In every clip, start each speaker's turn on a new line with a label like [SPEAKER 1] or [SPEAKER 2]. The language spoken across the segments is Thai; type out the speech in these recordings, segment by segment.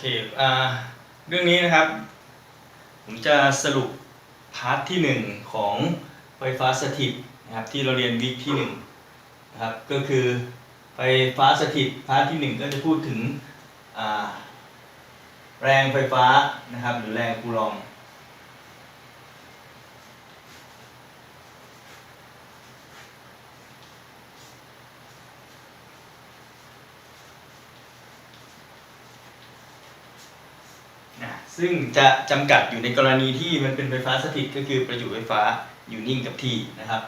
[SPEAKER 1] เคอ่าเรื่องนี้นะครับ ผมจะสรุปพาร์ทที่หนึ่งของไฟฟ้าสถิตนะครับที่เราเรียนวิคที่หนึ่งนะครับก็คือไฟฟ้าสถิตพาร์ทที่หนึ่งก็จะพูดถึงแรงไฟฟ้านะครับหรือแรงคูลอง ซึ่งจะจำกัดอยู่ในกรณีที่มันเป็นไฟฟ้าสถิตก็คือประจุไฟฟ้าอยู่นิ่งกับที่นะครับ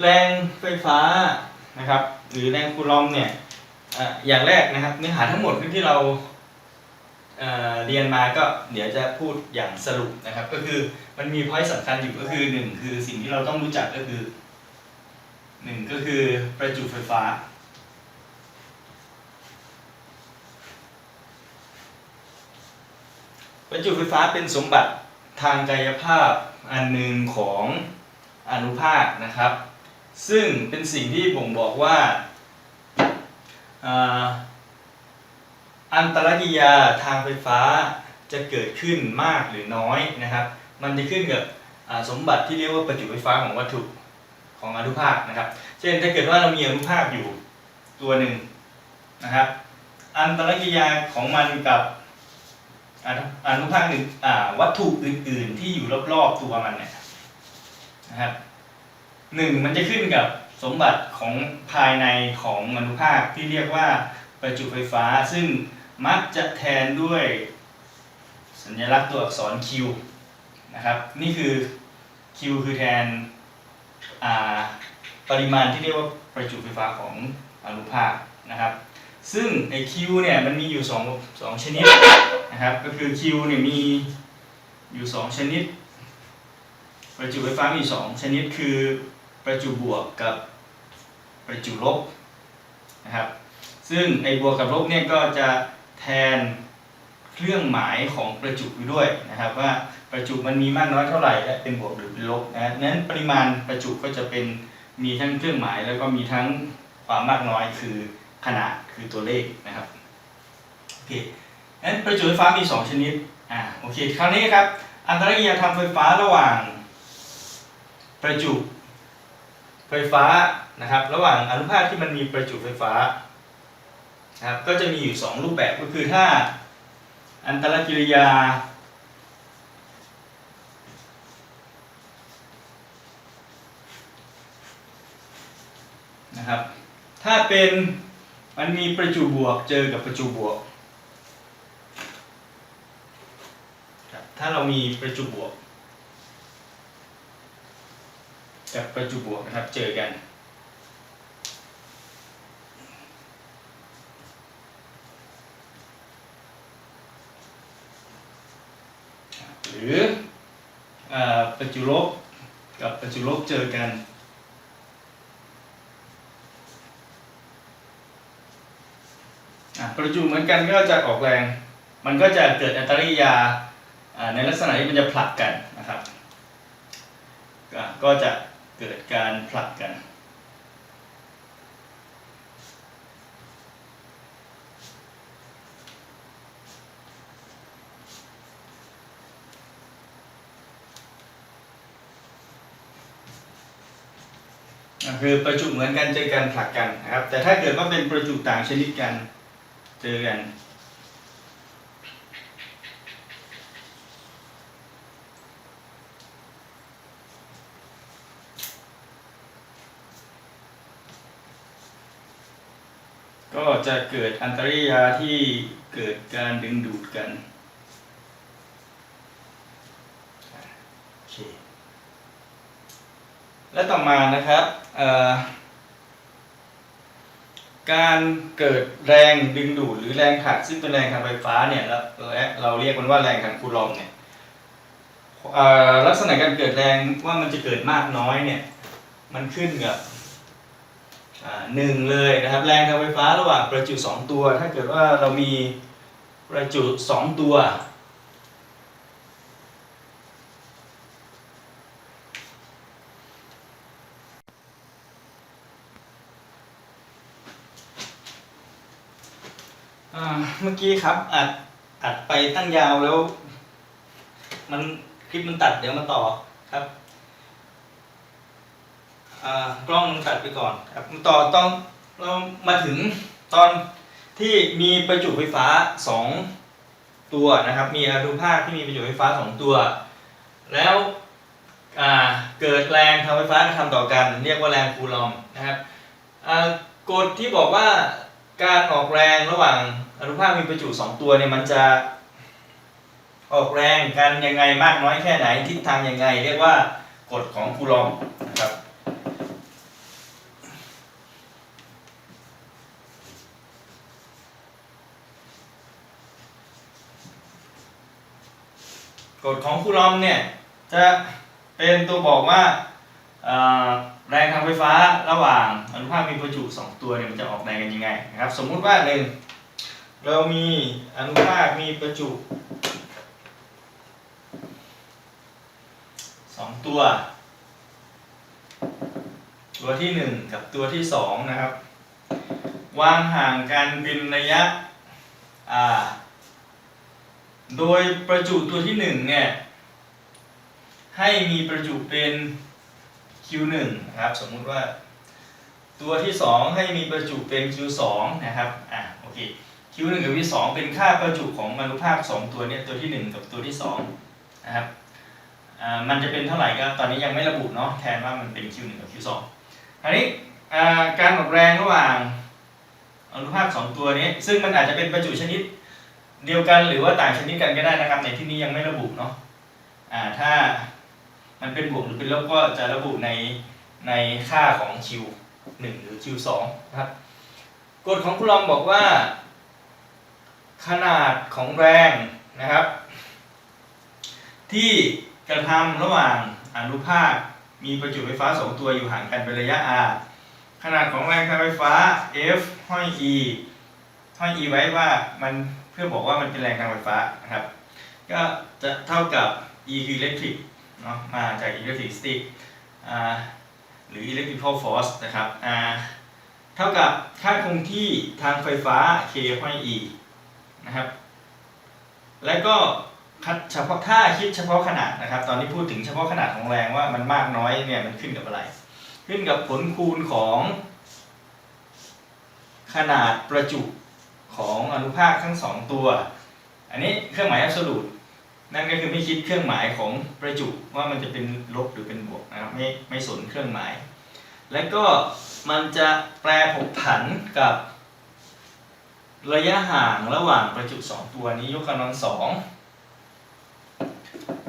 [SPEAKER 1] แรงไฟฟ้านะครับ หรือแรงคูลอมเนี่ยออย่างแรกนะครับเนื้อหาทั้งหมดที่เราเเรียนมาก็เดี๋ยวจะพูดอย่างสรุปนะครับ ก็คือมันมีพอยต์สำคัญอยู่ก็คือหนึ่งคือสิ่งที่เราต้องรู้จักก็คือหนึ่งก็คือประจุไฟฟ้า ประจุไฟฟ้าเป็นสมบัติทางกายภาพอันหนึ่งของอนุภาคนะครับ ซึ่งเป็นสิ่งที่บ่งบอกว่าอันตรกิยาทางไฟฟ้าจะเกิดขึ้นมากหรือน้อยนะครับ มันจะขึ้นกับสมบัติที่เรียกว่าประจุไฟฟ้าของวัตถุของอนุภาคนะครับ เช่นถ้าเกิดว่าเรามีอนุภาคอยู่ตัวหนึ่งนะครับ อันตรกิยาของมันกับ อนุภาคหนึ่งวัตถุอื่น ๆ ที่อยู่รอบๆตัวมันเนี่ยนะครับหนึ่งมันจะขึ้นกับสมบัติของภายในของอนุภาคที่เรียกว่าประจุไฟฟ้า ซึ่งมักจะแทนด้วยสัญลักษณ์ตัวอักษร Q นะครับนี่คือ Q คือแทนปริมาณที่เรียกว่าประจุไฟฟ้าของอนุภาคนะครับ ซึ่งไอ้ Q เนี่ยมันมีอยู่สองสองชนิดนะครับ ก็คือ Q เนี่ยมีอยู่2ชนิด ประจุไฟฟ้ามี2ชนิดคือประจุบวกกับประจุลบนะครับ ซึ่งไอ้บวกกับลบเนี่ยก็จะแทนเครื่องหมายของประจุอยู่ด้วยนะครับ ว่าประจุมันมีมากน้อยเท่าไหร่และเป็นบวกหรือเป็นลบนะนั้นปริมาณประจุก็จะเป็นมีทั้งเครื่องหมายแล้วก็มีทั้งความมากน้อยคือ ขนาดคือตัวเลขนะครับโอเคนั้นประจุไฟฟ้ามี 2 ชนิดอ่าโอเคคราวนี้ครับอันตรกิริยาทางไฟฟ้าระหว่าง ประจุไฟฟ้านะครับ ระหว่างอนุภาคที่มันมีประจุไฟฟ้านะครับก็จะมีอยู่ 2 รูปแบบก็คือถ้าอันตรกิริยานะครับ ถ้าเป็น มันมีประจุบวกเจอกับประจุบวกถ้าเรามีประจุบวกกับประจุบวกนะครับเจอกัน หรืออประจุลบกับประจุลบเจอกัน อะ ประจุเหมือนกันก็จะออกแรง มันก็จะเกิดอัตรากิริยาในลักษณะที่มันจะผลักกันนะครับ ก็จะเกิดการผลักกันคือประจุเหมือนกันเจอกันผลักกันนะครับ แต่ถ้าเกิดว่าเป็นประจุต่างชนิดกัน เจอกัน ก็จะเกิดอันตริยาที่เกิดการดึงดูดกันและต่อมานะครับ การเกิดแรงดึงดูดหรือแรงผลักซึ่งเป็นแรงทางไฟฟ้าเนี่ยเราเราเรียกมันว่าแรงทางคูลอมเนี่ยลักษณะการเกิดแรงว่ามันจะเกิดมากน้อยเนี่ยมันขึ้นกับหนึ่งเลยนะครับแรงทางไฟฟ้าระหว่างประจุสองตัว ถ้าเกิดว่าเรามีประจุสองตัว อ่า เมื่อกี้ครับ อัดอัดไปตั้งยาวแล้ว มันคลิปมันตัดเดี๋ยวมาต่อครับกล้องมันตัดไปก่อนครับต่อต้องเรามาถึงตอนที่มีประจุไฟฟ้าสองตัวนะครับ มีอนุภาคที่มีประจุไฟฟ้าสองตัว แล้วเกิดแรงทางไฟฟ้ากระทำต่อกัน เรียกว่าแรงคูลอมนะครับกฎที่บอกว่าการออกแรงระหว่าง อนุภาคมีประจุสองตัวเนี่ยมันจะออกแรงกันยังไงมากน้อยแค่ไหนทิศทางยังไง เรียกว่ากฎของคูลอมนะครับกฎของคูลอมเนี่ยจะเป็นตัวบอกว่าแรงทางไฟฟ้าระหว่างอนุภาคมีประจุสองตัวเนี่ยมันจะออกแรงกันยังไงนะครับสมมุติว่าหนึ่ง เรามีอนุภาค มีประจุสองตัว ตัวที่หนึ่งกับตัวที่สองนะครับ วางห่างกันเป็นระยะอ่าโดยประจุตัวที่หนึ่งเนี่ยให้มีประจุเป็น Q1 นะครับ สมมุติว่าตัวที่สองให้มีประจุเป็น Q2 นะครับ อะ โอเค Q1 กับ Q2 เป็นค่าประจุของอนุภาคสองตัวเนี้ตัวที่หนึ่งกับตัวที่สองนะครับมันจะเป็นเท่าไหร่ก็ตอนนี้ยังไม่ระบุเนาะแทนว่ามันเป็น Q1 กับ Q2 คราวนี้การออกแรงระหว่างอนุภาคสองตัวนี้ ซึ่งมันอาจจะเป็นประจุชนิดเดียวกันหรือว่าต่างชนิดกันก็ได้นะครับ ในที่นี้ยังไม่ระบุเนาะถ้ามันเป็นบวกหรือเป็นลบก็จะระบุในในค่าของ Q 1หรือ Q 2นะครับกฎของคูลอมบอกว่า ขนาดของแรงนะครับ ที่กระทำระหว่างอนุภาค มีประจุไฟฟ้า2ตัวอยู่ห่างกันเป็นระยะ r ขนาดของแรงทางไฟฟ้า F ห้อย e ห้อย e ไว้ว่ามันเพื่อบอกว่ามันเป็นแรงทางไฟฟ้านะครับ ก็จะเท่ากับ e คือ electric เนาะมาจาก electricity อ่าหรือ electrical force นะครับอ่าเท่ากับค่าคงที่ทางไฟฟ้า k ห้อย e นะครับ แล้วก็คัดเฉพาะถ้าคิดเฉพาะขนาดนะครับ ตอนนี้พูดถึงเฉพาะขนาดของแรงว่ามันมากน้อยเนี่ยมันขึ้นกับอะไร ขึ้นกับผลคูณของขนาดประจุของอนุภาคทั้งสองตัว อันนี้เครื่องหมาย absolute นั่นก็คือไม่คิดเครื่องหมายของประจุว่ามันจะเป็นลบหรือเป็นบวกนะครับไม่ไม่สนเครื่องหมาย แล้วก็มันจะแปรผกผันกับ ระยะห่างระหว่างประจุสองตัวนี้ยกกำลังสอง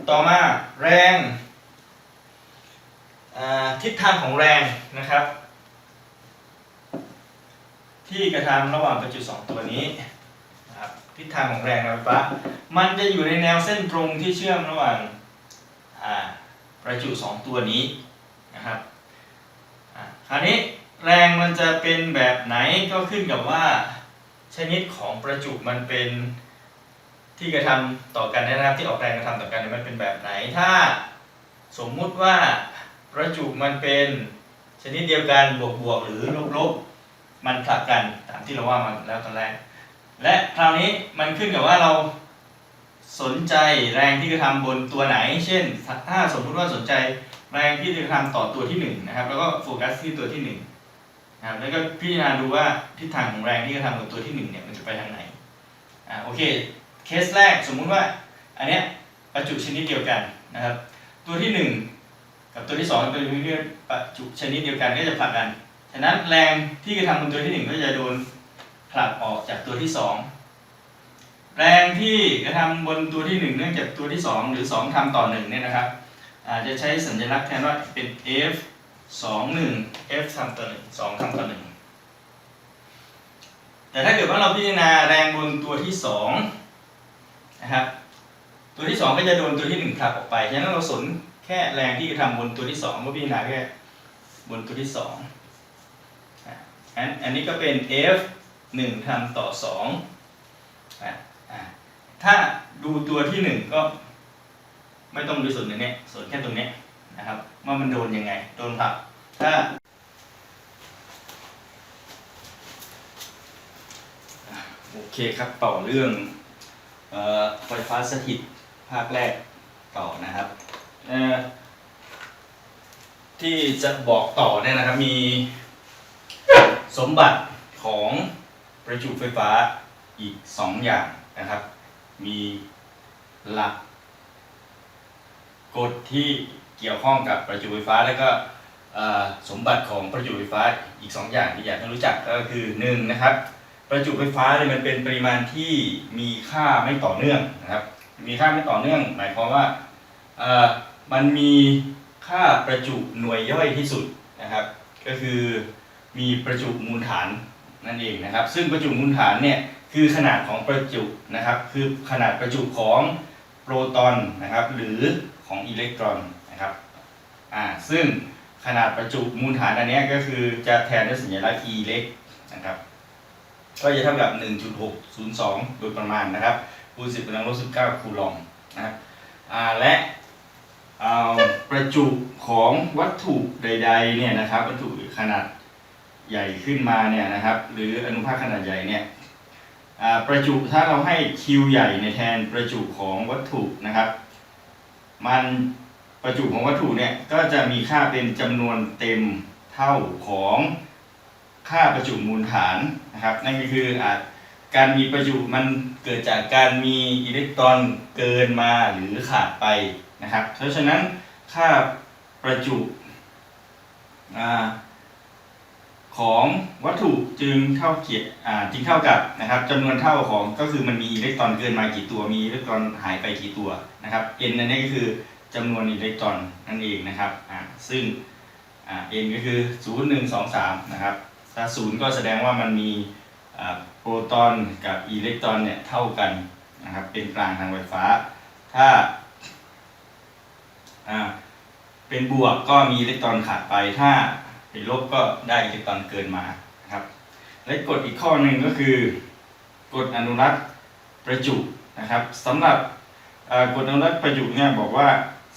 [SPEAKER 1] ต่อมาแรงทิศทางของแรงนะครับ ที่กระทำระหว่างประจุสองตัวนี้นะครับทิศทางของแรงไฟฟ้ามันจะอยู่ในแนวเส้นตรงที่เชื่อมระหว่างประจุสองตัวนี้นะครับคราวนี้แรงมันจะเป็นแบบไหนก็ขึ้นกับว่า ชนิดของประจุมันเป็นที่กระทำต่อกันนะครับที่ออกแรงกระทำต่อกันมันเป็นแบบไหน ถ้าสมมุติว่าประจุมันเป็นชนิดเดียวกันบวกบวกหรือลบลบๆมันผลักกันตามที่เราว่ามันแล้วตอนแรกและคราวนี้มันขึ้นกับว่าเราสนใจแรงที่กระทำบนตัวไหน เช่น ถ้าสมมุติว่าสนใจแรงที่กระทำต่อตัวที่หนึ่งนะครับแล้วก็โฟกัสที่ตัวที่ห นะครับแล้วก็พิจารณาดูว่าทิศทางของแรงที่กระทำกับตัวที่หนึ่งเนี่ยมันจะไปทางไหนอ่าโอเคเคสแรกสมมุติว่าอันเนี้ยประจุชนิดเดียวกันนะครับ ตัวที่หนึ่งกับตัวที่สองเป็นประจุชนิดเดียวกันก็จะผลักกันฉะนั้นแรงที่กระทำบนตัวที่หนึ่งก็จะโดนผลักออกจากตัวที่สองแรงที่กระทำบนตัวที่หนึ่งเนื่องจากตัวที่สองหรือสองทำต่อหนึ่งเนี่ยนะครับอาจจะใช้สัญลักษณ์แทนว่าเป็น F สองหนึ่ง F ทำต่อหนึ่งสองทำต่อหนึ่งแต่ถ้าเกิดว่าเราพิจารณาแรงบนตัวที่สองนะครับ ตัวที่สองก็จะโดนตัวที่หนึ่งผลักออกไปฉะนั้นเราสนแค่แรงที่กระทำบนตัวที่สองก็พิจารณาแค่บนตัวที่สองอันนี้ก็เป็น f 1ทำต่อ2อะอะถ้าดูตัวที่ 1 ก็ไม่ต้องดูส่วนตรงนี้ส่วนแค่ตรงนี้นะครับ ว่ามันโดนยังไง โดนผัก ถ้าโอเคครับต่อเรื่องออไฟฟ้าสถิตภาคแรกต่อนะครับที่จะบอกต่อเนี่ยนะครับมีสมบัติของประจุไฟฟ้าอีกสองอย่างนะครับ มีหลักกฎที่ เกี่ยวข้องกับประจุไฟฟ้า แล้วก็สมบัติของประจุไฟฟ้าอีกสองอย่างที่อยากให้รู้จักก็คือหนึ่งนะครับประจุไฟฟ้าเนี่ยมันเป็นปริมาณที่มีค่าไม่ต่อเนื่องนะครับ มีค่าไม่ต่อเนื่อง หมายความว่ามันมีค่าประจุหน่วยย่อยที่สุดนะครับ ก็คือมีประจุมูลฐานนั่นเองนะครับ ซึ่งประจุมูลฐานเนี่ยคือขนาดของประจุนะครับ คือขนาดประจุของโปรตอนนะครับ หรือของอิเล็กตรอน นะครับอ่าซึ่งขนาดประจุมูลฐานอันนี้ก็คือจะแทนด้วยสัญลักษณ์ e เล็กนะครับก็จะเท่ากับ 1.602 โดยประมาณนะครับคูณ10กำลังลบ19 คูลอมนะครับอ่าและอ่าประจุของวัตถุใดๆเนี่ยนะครับวัตถุขนาดใหญ่ขึ้นมาเนี่ยนะครับหรืออนุภาคขนาดใหญ่เนี่ยอ่าประจุถ้าเราให้ Q ใหญ่ในแทนประจุของวัตถุนะครับ มัน ประจุของวัตถุเนี่ยก็จะมีค่าเป็นจำนวนเต็มเท่าของค่าประจุมูลฐานนะครับ นั่นก็คืออาจการมีประจุมันเกิดจากการมีอิเล็กตรอนเกินมาหรือขาดไปนะครับ เพราะฉะนั้นค่าประจุอของวัตถุจึงเท่าเกียอ่าจึงเท่ากับนะครับจำนวนเท่าของก็คือมันมีอิเล็กตรอนเกินมากี่ตัวมีอิเล็กตรอนหายไปกี่ตัวนะครับ n นั่นก็คือ จำนวนอิเล็กตรอนนั่นเองนะครับอ่าซึ่งอ่า n ก็คือ 0 1 2 3 นะครับ ถ้าศูนย์ก็แสดงว่ามันมีโปรตอนกับอิเล็กตรอนเนี่ยเท่ากันนะครับเป็นกลางทางไฟฟ้า ถ้าเป็นบวกก็มีอิเล็กตรอนขาดไป ถ้าเป็นลบก็ได้อิเล็กตรอนเกินมานะครับ และกฎอีกข้อหนึ่งก็คือกฎอนุรักษ์ประจุนะครับสำหรับกฎอนุรักษ์ประจุเนี่ยบอกว่า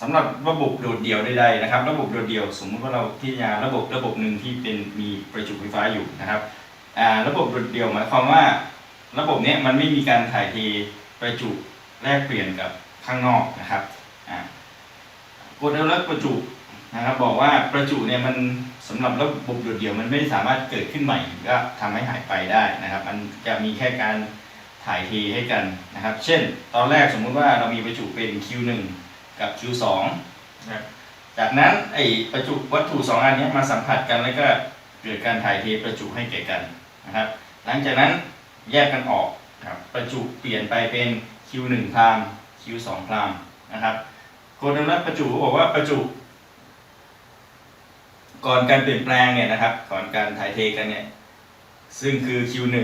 [SPEAKER 1] สำหรับระบบโดดเดี่ยวใดๆนะครับ ระบบโดดเดี่ยว สมมติว่าเราพิจารณาระบบระบบหนึ่งที่เป็นมีประจุไฟฟ้าอยู่นะครับระบบโดดเดี่ยวหมายความว่า ระบบเนี้ยมันไม่มีการถ่ายเทประจุแลกเปลี่ยนกับข้างนอกนะครับกฎอนุรักษ์ประจุนะครับ บอกว่าประจุเนี่ยมันสำหรับระบบโดดเดี่ยวมันไม่สามารถเกิดขึ้นใหม่ก็ทำให้หายไปได้นะครับ มันจะมีแค่การถ่ายเทให้กันนะครับ เช่น ตอนแรกสมมุติว่าเรามีประจุเป็น Q1 กับ Q2 นะครับจากนั้นไอ้ประจุวัตถุสองอันเนี้ยมาสัมผัสกันแล้วก็เกิดการถ่ายเทประจุให้แก่กันนะครับ หลังจากนั้นแยกกันออกนะครับประจุเปลี่ยนไปเป็น Q1 พราม Q2 พรามนะครับกฎอนุรักษ์ประจุบอกว่าประจุ ก่อนการเปลี่ยนแปลงเนี่ยนะครับ ก่อนการถ่ายเทกันเนี่ยซึ่งคือ Q1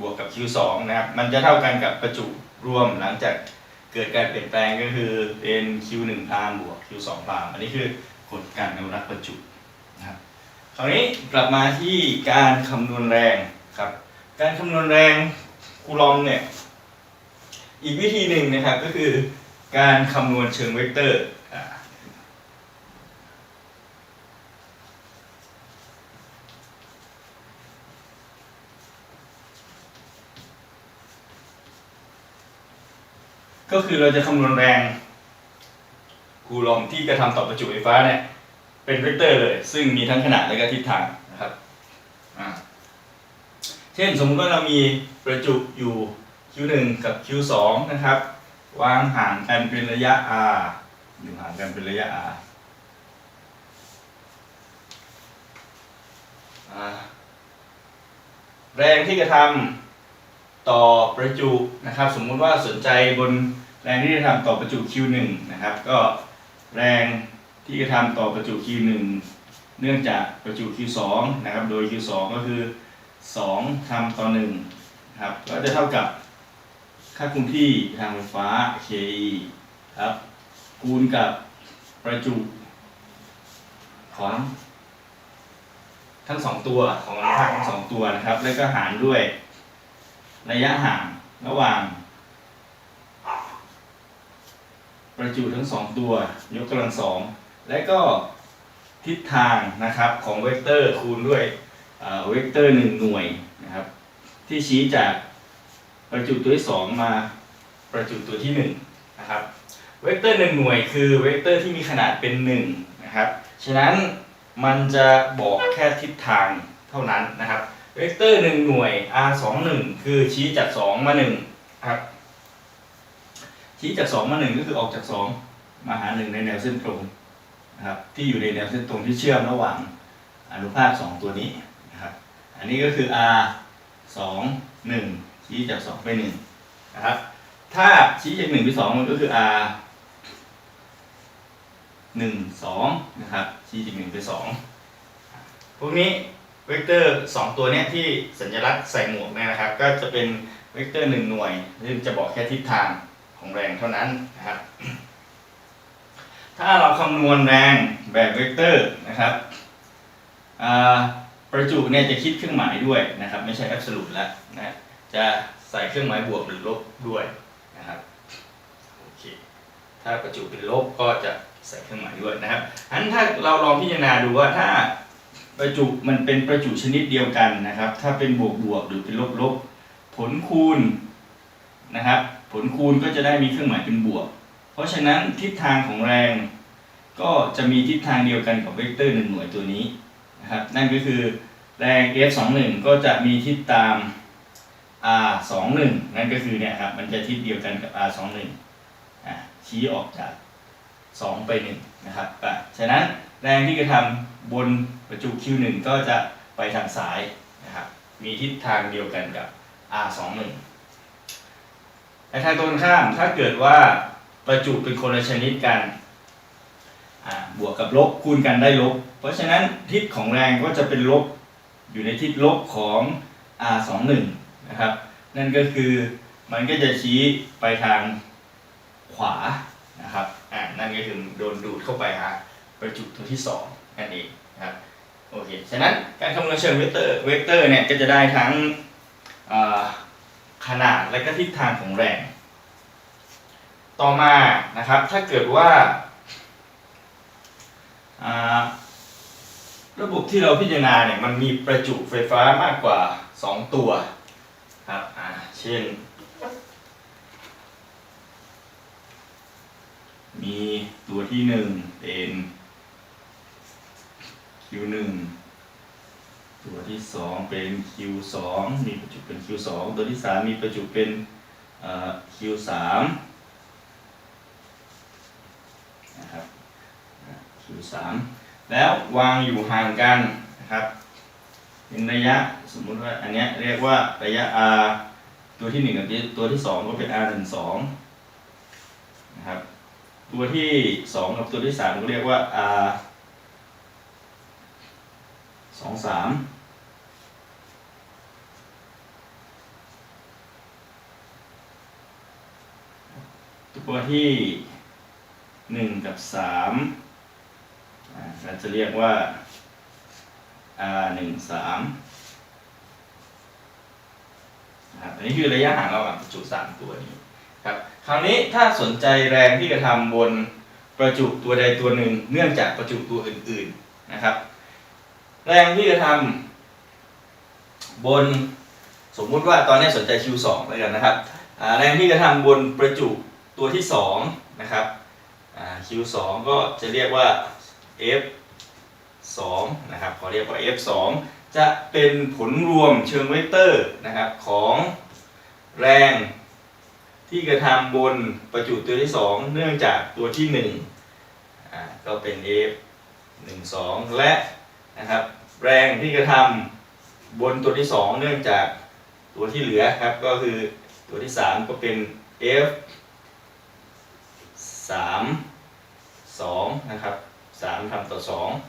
[SPEAKER 1] บวกกับ Q2 นะครับ มันจะเท่ากันกับประจุรวมหลังจาก เกิดการเปลี่ยนแปลงก็คือเป็น Q1 พรามบวก Q2 พรามอันนี้คือกฎการอนุรักษ์ประจุนะครับคราวนี้กลับมาที่การคำนวณแรงครับ การคำนวณแรงคูลอมเนี่ยอีกวิธีหนึ่งนะครับก็คือการคำนวณเชิงเวกเตอร์ ก็คือเราจะคำนวณแรงคูลอมที่กระทำต่อประจุไฟฟ้าเนี่ยเป็นเวกเตอร์เลย ซึ่งมีทั้งขนาดและก็ทิศทางนะครับเช่นสมมติว่าเรามีประจุอยู่ Q1 กับ Q2 นะครับ วางห่างกันเป็นระยะ r อยู่ห่างกันเป็นระยะ r แรงที่กระทำต่อประจุนะครับ สมมุติว่าสนใจบน แรงที่กระทำต่อประจุ Q1 นะครับ ก็แรงที่กระทำต่อประจุ Q1 เนื่องจากประจุ Q2 นะครับ โดย Q2 ก็คือ 2ทำต่อ1ครับ ก็จะเท่ากับค่าคงที่ทางไฟฟ้า Ke ครับ คูณกับประจุของทั้งสองตัวของอนุภาคทั้งสองตัวนะครับ แล้วก็หารด้วยระยะห่างระหว่าง ประจุทั้งสองตัวยกกำลังสองและก็ทิศทางนะครับของเวกเตอร์คูณด้วยเวกเตอร์หนึ่งหน่วยนะครับที่ชี้จากประจุตัวที่สองมาประจุตัวที่หนึ่งนะครับเวกเตอร์หนึ่งหน่วยคือเวกเตอร์ที่มีขนาดเป็นหนึ่งนะครับฉะนั้นมันจะบอกแค่ทิศทางเท่านั้นนะครับเวกเตอร์หนึ่งหน่วย r สองหนึ่งคือชี้จากสองมาหนึ่งครับ ชี้จากสองมาหนึ่งก็คือออกจากสองมาหาหนึ่งในแนวเส้นตรงนะครับที่อยู่ในแนวเส้นตรงที่เชื่อมระหว่างอนุภาคสองตัวนี้นะครับอันนี้ก็คือ r สองหนึ่งชี้จากสองไปหนึ่งนะครับถ้าชี้จากหนึ่งไปสองมันก็คือ r หนึ่งสองนะครับชี้จากหนึ่งไปสองพวกนี้เวกเตอร์สองตัวเนี้ยที่สัญลักษณ์ใส่หมวกเนี่ยนะครับ ก็จะเป็นเวกเตอร์หนึ่งหน่วยซึ่งจะบอกแค่ทิศทาง ของแรงเท่านั้นนะครับ ถ้าเราคำนวณแรงแบบเวกเตอร์นะครับประจุเนี่ยจะคิดเครื่องหมายด้วยนะครับ ไม่ใช่แอบสูตแล้วนะจะใส่เครื่องหมายบวกหรือลบด้วยนะครับโอเคถ้าประจุเป็นลบก็จะใส่เครื่องหมายด้วยนะครับอันถ้าเราลองพิจารณาดูว่าถ้าประจุมันเป็นประจุชนิดเดียวกันนะครับ ถ้าเป็นบวกบวกหรือเป็นลบลบผลคูณนะครับ ผลคูณก็จะได้มีเครื่องหมายเป็นบวก เพราะฉะนั้นทิศทางของแรงก็จะมีทิศทางเดียวกันกับเวกเตอร์หนึ่งหน่วยตัวนี้นะครับนั่นก็คือแรง F21 ก็จะมีทิศตาม R21 นั่นก็คือเนี่ยครับมันจะทิศเดียวกันกับ R21 อะชี้ออกจาก 2 ไป 1 นะครับอะฉะนั้นแรงที่กระทำบนประจุ Q1 ก็จะไปทางซ้ายนะครับมีทิศทางเดียวกันกับ R21 ในทางตรงข้ามถ้าเกิดว่าประจุเป็นคนละชนิดกัน บวกกับลบคูณกันได้ลบ เพราะฉะนั้นทิศของแรงก็จะเป็นลบอยู่ในทิศลบของ R21 นะครับ นั่นก็คือมันก็จะชี้ไปทางขวานะครับอ่านั่นก็คือโดนดูดเข้าไปหาประจุตัวที่สองนั่นเองนะครับโอเค ฉะนั้นการคำนวณเชิงเวกเตอร์เวกเตอร์เนี่ยก็จะได้ทั้ง ขนาดและก็ทิศทางของแรง ต่อมานะครับถ้าเกิดว่าระบบที่เราพิจารณาเนี่ยมันมีประจุไฟฟ้ามากกว่า 2 ตัวครับเช่น มีตัวที่ 1 เป็น Q1 ตัวที่สองเป็น Q สองมีประจุเป็น Q สองตัวที่สามมีประจุเป็น Q สามนะครับ Q สามแล้ววางอยู่ห่างกันนะครับเป็นระยะสมมุติว่าอันนี้เรียกว่าระยะ R ตัวที่หนึ่งกับตัวที่สองก็เป็น R หนึ่งสองนะครับตัวที่สองกับตัวที่สามก็เรียกว่า R สองสาม ตัวที่หนึ่งกับสามเราจะเรียกว่า R หนึ่งสามนะครับอันนี้คือระยะห่างระหว่างประจุสามตัวนี้ครับคราวนี้ถ้าสนใจแรงที่กระทำบนประจุตัวใดตัวหนึ่งเนื่องจากประจุตัวอื่นๆนะครับ แรงที่จะทำบนสมมุติว่าตอนนี้สนใจ Q2 แล้วกันนะครับแรงที่จะทำบนประจุ ตัวที่2นะครับ Q2 ก็จะเรียกว่า F2 นะครับขอเรียกว่า F2 จะเป็นผลรวมเชิงเวกเตอร์นะครับของแรงที่กระทำบนประจุตัวที่ 2 เนื่องจากตัวที่1อ่าก็เป็น F 1 2 และนะครับแรงที่กระทำบนตัวที่ 2 เนื่องจากตัวที่เหลือครับก็คือตัวที่ 3 ก็เป็น F 3 2นะครับ3ทำต่อ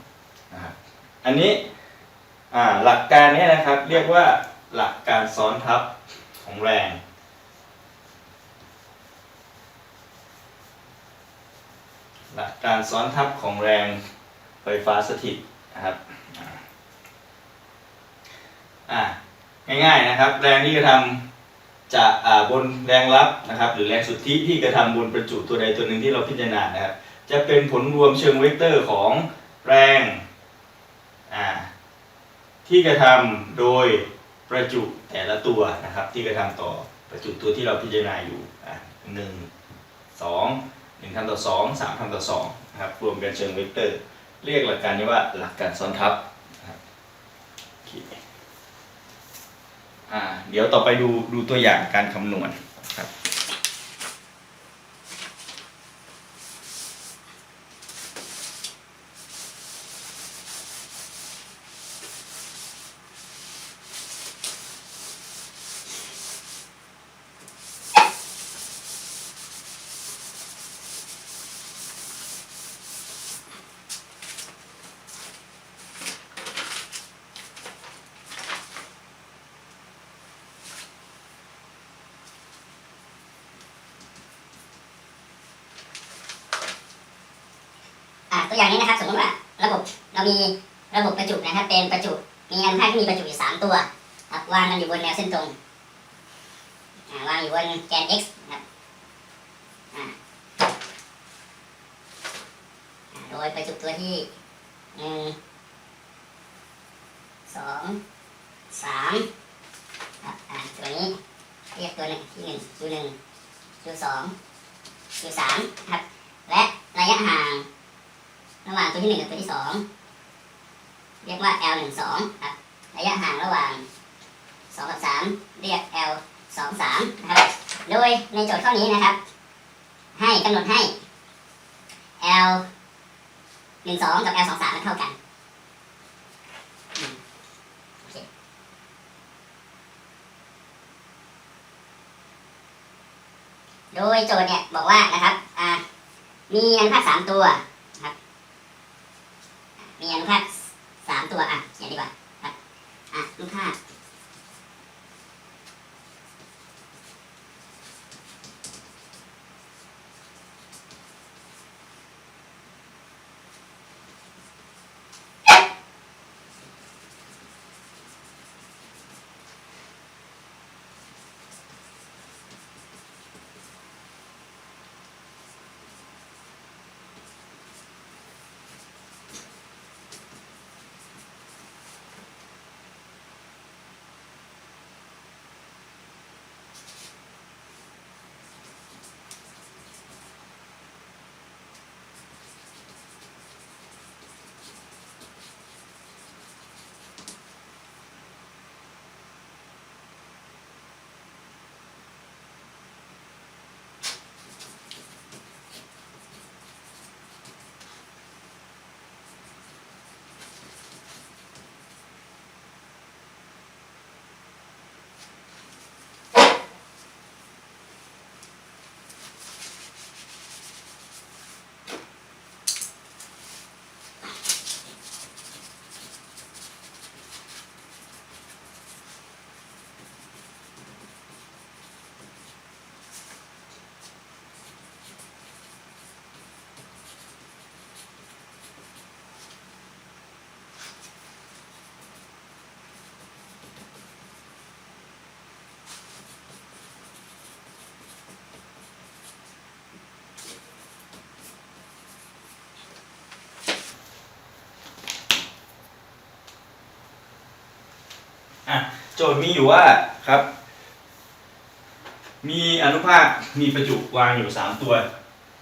[SPEAKER 1] 2นะครับอันนี้หลักการนี้นะครับเรียกว่าหลักการซ้อนทับของแรงหลักการซ้อนทับของแรงไฟฟ้าสถิตนะครับง่ายๆนะครับ แรงที่กระทำ จากอ่าบนแรงรับนะครับ หรือแรงสุทธิที่กระทำบนประจุตัวใดตัวหนึ่งที่เราพิจารณานะครับจะเป็นผลรวมเชิงเวกเตอร์ของแรงที่กระทำโดยประจุแต่ละตัวนะครับ ที่กระทำต่อประจุตัวที่เราพิจารณาอยู่หนึ่งสองหนึ่งทำต่อสองสามทำต่อสองนะครับรวมกันเชิงเวกเตอร์ เรียกหลักการนี้ว่าหลักการซ้อนทับนะครับ เดี๋ยวต่อไปดูดูตัวอย่างการคำนวณ
[SPEAKER 2] ตัวอย่างนี้นะครับ สมมติว่าระบบเรามีระบบประจุนะครับเป็นประจุมีอนุภาคที่มีประจุอยู่สามตัวครับวางกันอยู่บนแนวเส้นตรงวางอยู่บนแกน x นะครับโดยประจุตัวที่หนึ่งสองสามครับตัวนี้เรียกตัวหนึ่งที่หนึ่งตัวหนึ่งตัวสองตัวสามครับ และระยะห่าง ระหว่างตัวที่หนึ่งกับตัวที่สองเรียกว่า L หนึ่งสองครับระยะห่างระหว่างสองกับสามเรียก L สองสามนะครับ โดยในโจทย์ข้อนี้นะครับ ให้กำหนดให้ L หนึ่งสองกับ L สองสามมันเท่ากันโดยโจทย์เนี่ยบอกว่านะครับมีอนุภาคสามตัว มีอนุภาคสามตัวอะเขียนดีกว่าครับอะอนุภาค
[SPEAKER 1] อะ โจทย์มีอยู่ว่าครับ มีอนุภาค มีประจุวางอยู่ 3 ตัว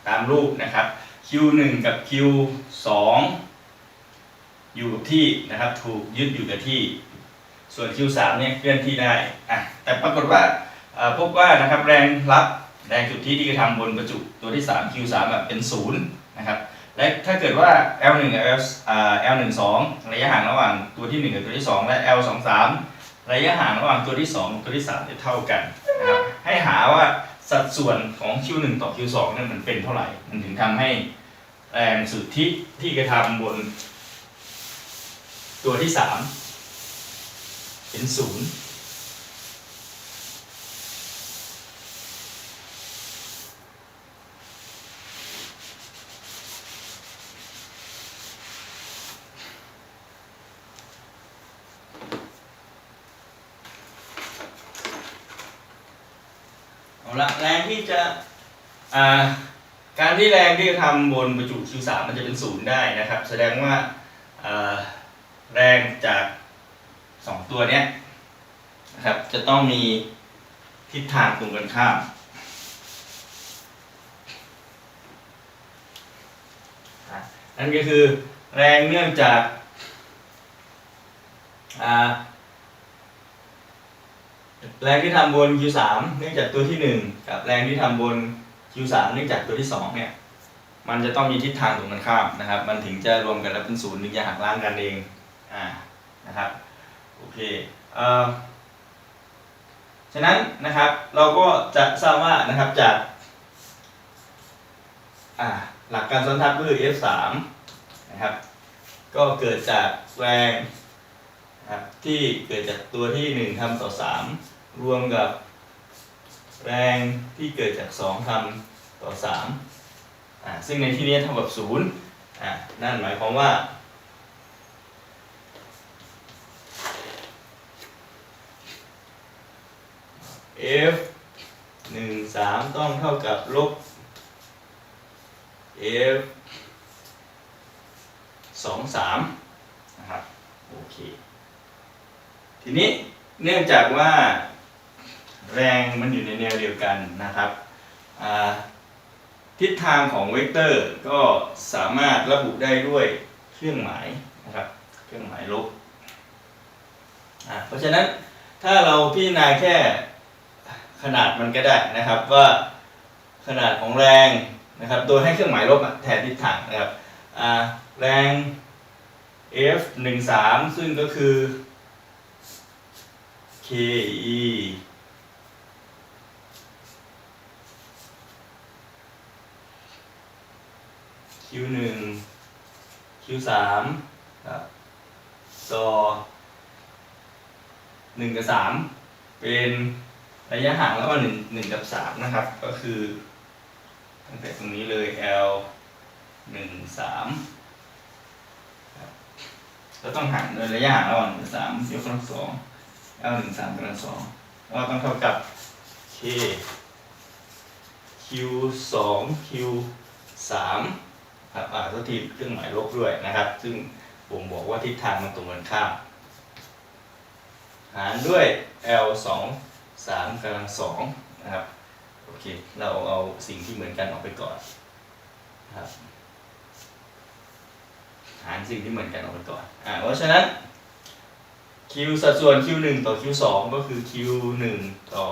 [SPEAKER 1] ตามรูปนะครับ Q1 กับ Q2 อยู่กับที่นะครับ ถูกยึดอยู่กับที่ ส่วน Q3 เนี่ยเคลื่อนที่ได้อะแต่ปรากฏว่าพบว่านะครับแรงรับแรงจุดที่ที่กระทำบนประจุตัวที่ 3 Q3 อะเป็นศูนย์นะครับและถ้าเกิดว่า L1 กับ L อ่า L12 ระยะห่างระหว่างตัวที่ 1 กับตัวที่ 2 และ L23 ระยะห่างระหว่างตัวที่2กับตัวที่3จะเท่ากันนะครับให้หาว่าสัดส่วนของ Q1 ต่อ Q2 นั้นมันเป็นเท่าไหร่ มันถึงทำให้แรงสุดที่ที่กระทำบน ตัวที่ 3 เป็นศูนย์ เอาละแรงที่จะอ่าการ ที่แรงที่จะทำบนประจุ Q3 มันจะเป็นศูนย์ได้นะครับ แสดงว่าแรงจากสองตัวเนี้ยนะครับจะต้องมีทิศทางตรงกันข้าม นั่นก็คือแรงเนื่องจากแรงที่ทำบน Q3 เนื่องจากตัวที่ 1 กับแรงที่ทำบน Q3 เนื่องจากตัวที่ 2 เนี่ย มันจะต้องมีทิศทางตรงกันข้ามนะครับ มันถึงจะรวมกันแล้วเป็นศูนย์ถึงจะหักล้างกันเองอ่านะครับโอเคเอ่อฉะนั้นนะครับเราก็จะทราบว่านะครับจากอ่าหลักการซ้อนทับก็คือ F3 นะครับก็เกิดจากแรงนะครับที่เกิดจากตัวที่ 1ทำต่อ 3 รวมกับแรงที่เกิดจาก 2ทำต่อ 3 ซึ่งในที่นี้เท่ากับ0อ่านั่นหมายความว่า F 1 3 ต้องเท่ากับลบ F สองสามนะครับ โอเค ทีนี้เนื่องจากว่าแรงมันอยู่ในแนวเดียวกันนะครับอ่า ทิศทางของเวกเตอร์ก็สามารถระบุได้ด้วยเครื่องหมายนะครับเครื่องหมายลบอ่าเพราะฉะนั้นถ้าเราพิจารณาแค่ขนาดมันก็ได้นะครับว่าขนาดของแรงนะครับโดยให้เครื่องหมายลบแทนทิศทางนะครับอ่าแรง F 1 3ซึ่งก็คือ KE Q 1 Q 3 ครับต่อ1กับ 3 เป็นระยะห่างระหว่าง1 1กับ 3 นะครับ ก็คือตั้งแต่ตรงนี้เลย L หนึ่งสามครับก็ต้องห่างโดยระยะห่างระหว่างหนึ่งสามยกกำลังสอง L หนึ่งสามกำลังสองก็ต้องเท่ากับ K Q สอง Q สาม ครับอ่าตัวทีเครื่องหมายลบด้วยนะครับ ซึ่งผมบอกว่าทิศทางมันตรงกันข้าม หารด้วย L สองสามกำลังสองนะครับโอเคเราเอาสิ่งที่เหมือนกันออกไปก่อนครับหารสิ่งที่เหมือนกันออกไปก่อนอ่าเพราะฉะนั้น Q สัดส่วน Q 1ต่อ Q 2ก็คือ Q 1ต่อ